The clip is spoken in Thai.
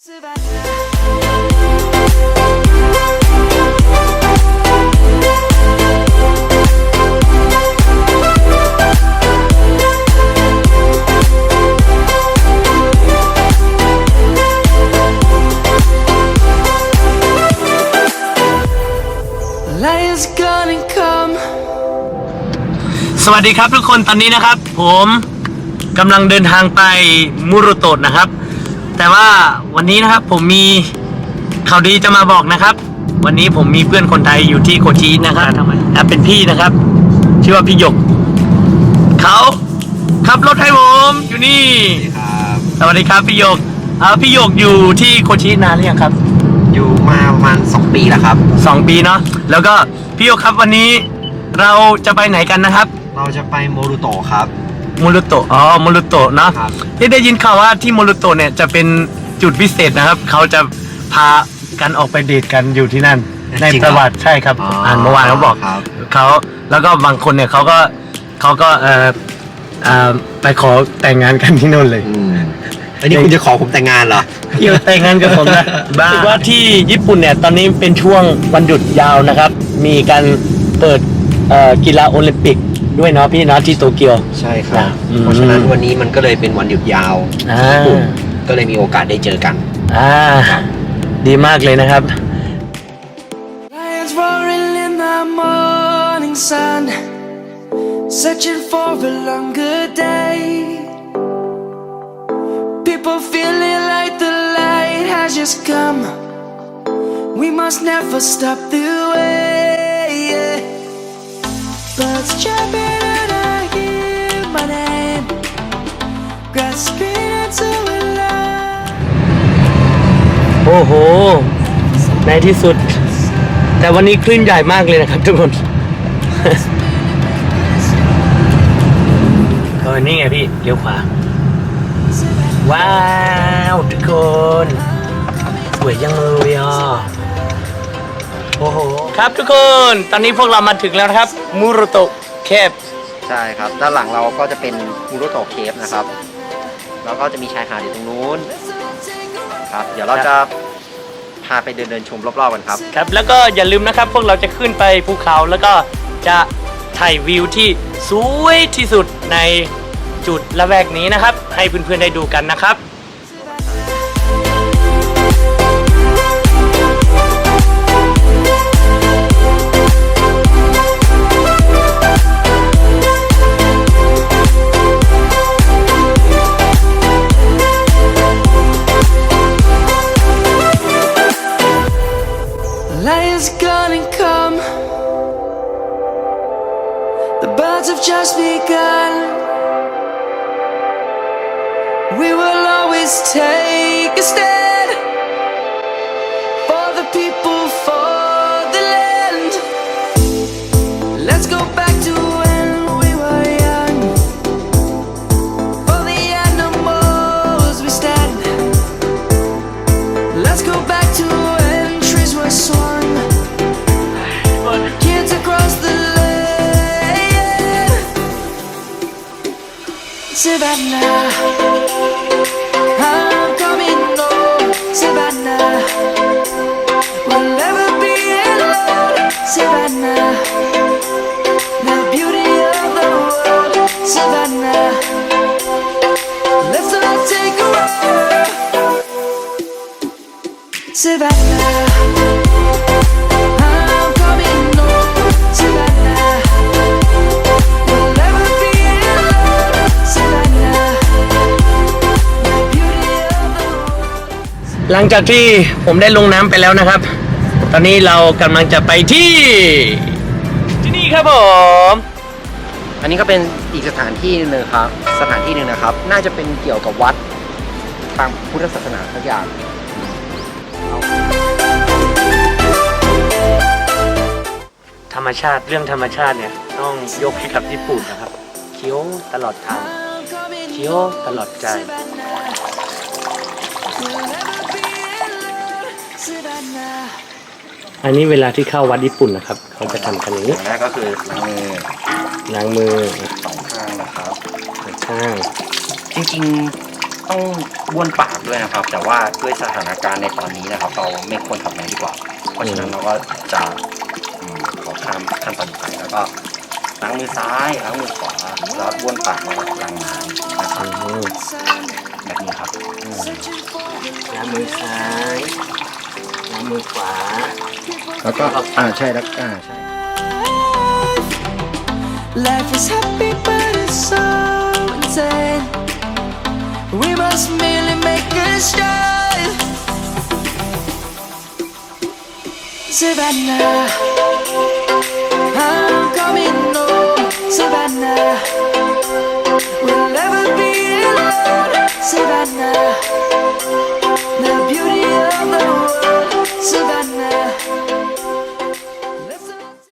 Lions gonna come. สวัสดีครับทุกคนตอนนี้นะครับ ผมกำลังเดินทางไปมูรุโตะนะครับ แต่ว่าวันนี้นะครับผมมีข่าวดีจะมาบอกนะครับ วันนี้ผมมีเพื่อนคนไทยอยู่ที่โคชินะครับและเป็นพี่นะครับ ชื่อว่าพี่หยกเขาขับรถให้ผมอยู่นี่ครับสวัสดีครับพี่หยกเออพี่หยกอยู่ที่โคชินานหรือยังครับ อยู่มาประมาณ2ปีแล้วครับสองปีเนาะแล้วก็พี่หยกครับวันนี้เราจะไปไหนกันนะครับ เราจะไปโมรูโตะครับ มูรุโตะอ๋อมูรุโตะเนาะครับที่ได้ยินข่าวว่าที่มูรุโตะเนี่ยจะเป็นจุดพิเศษนะครับ เขาจะพากันออกไปเดทกันอยู่ที่นั่น ในประวัติใช่ครับอ่านเมื่อวานเขาบอกครับ เขาแล้วก็บางคนเนี่ยเขาก็เขาก็เอ่อเอ่อไปขอแต่งงานกันที่นู่นเลย อืมอันนี้คุณจะขอผมแต่งงานเหรอ เกี่ยวแต่งงานกับผมนะบ้ารู้สึกว่าที่ญี่ปุ่นเนี่ยตอนนี้เป็นช่วงวันหยุดยาวนะครับ มีการเปิด เอ่อกีฬาโอลิมปิกด้วยเนาะพี่เนาะที่โตเกียว ใช่ครับ อืม เพราะฉะนั้นวันนี้มันก็เลยเป็นวันหยุดยาวอ่าญี่ปุ่นก็เลยมีโอกาสได้เจอกัน อ่า ดีมากเลยนะครับ Lions roaring in the morning sun, searching for a longer day. People feeling like the light has just come. We must never stop the way. Yeah. Birds chirping and I hear my name, grasping into a light. โอ้โห ในที่สุด แต่วันนี้คลื่นใหญ่มากเลยนะครับทุกคน เออ นี่ไงพี่ เลี้ยวขวา ว้าว ทุกคน สวยจังเลยอะ โอ้โห ครับทุกคน ตอนนี้พวกเรามาถึงแล้วนะครับ มูโรโตะเคปใช่ครับ ด้านหลังเราก็จะเป็นมูรูโตะเคฟนะครับ แล้วก็จะมีชายหาดอยู่ตรงนู้นครับ เดี๋ยวเราจะพาไปเดินเดินๆชมรอบๆกันครับ ครับ แล้วก็อย่าลืมนะครับ พวกเราจะขึ้นไปภูเขาแล้วก็จะถ่ายวิวที่สวยที่สุดในจุดละแวกนี้นะครับ ให้เพื่อนๆได้ดูกันนะครับ The birds have just begun. We will always take a stand for the people, Savannah. I'm coming home, Savannah. We'll never be alone, Savannah. The beauty of the world, Savannah. Let's all take a ride. Savannah. หลังจากที่ผมได้ลงน้ำไปแล้วนะครับ ตอนนี้เรากำลังจะไปที่ ที่นี่ครับผม อันนี้ก็เป็นอีกสถานที่หนึ่งครับ สถานที่หนึ่งนะครับ น่าจะเป็นเกี่ยวกับวัดทางพุทธศาสนาสักอย่างธรรมชาติเรื่องธรรมชาติเนี่ยต้องยกให้กับญี่ปุ่นนะครับเคี้ยวตลอดทาง I'm coming เคี้ยวตลอดใจ Savannah. อันนี้เวลาที่เข้าวัดญี่ปุ่นนะครับ เขาจะทำกันอย่างนี้อย่างแรกก็คือล้างมือล้างมือสองข้างนะครับ ข้างจริงต้องบ้วนปากด้วยนะครับ แต่ว่าด้วยสถานการณ์ในตอนนี้นะครับ เราไม่ควรทำแบบนั้นดีกว่า เพราะฉะนั้นเราก็จะอืมขอข้ามขั้นตอนนี้ไปแล้วก็ล้างมือซ้ายล้างมือขวาแล้วบ้วนปากแล้วก็ล้างน้ำนะครับแบบนี้ครับ ล้างมือซ้ายล้าง มือขวา แล้วก็อ่าใช่แล้วอ่าใช่ Life is happy, but it's so insane. We must merely make a start. Savannah,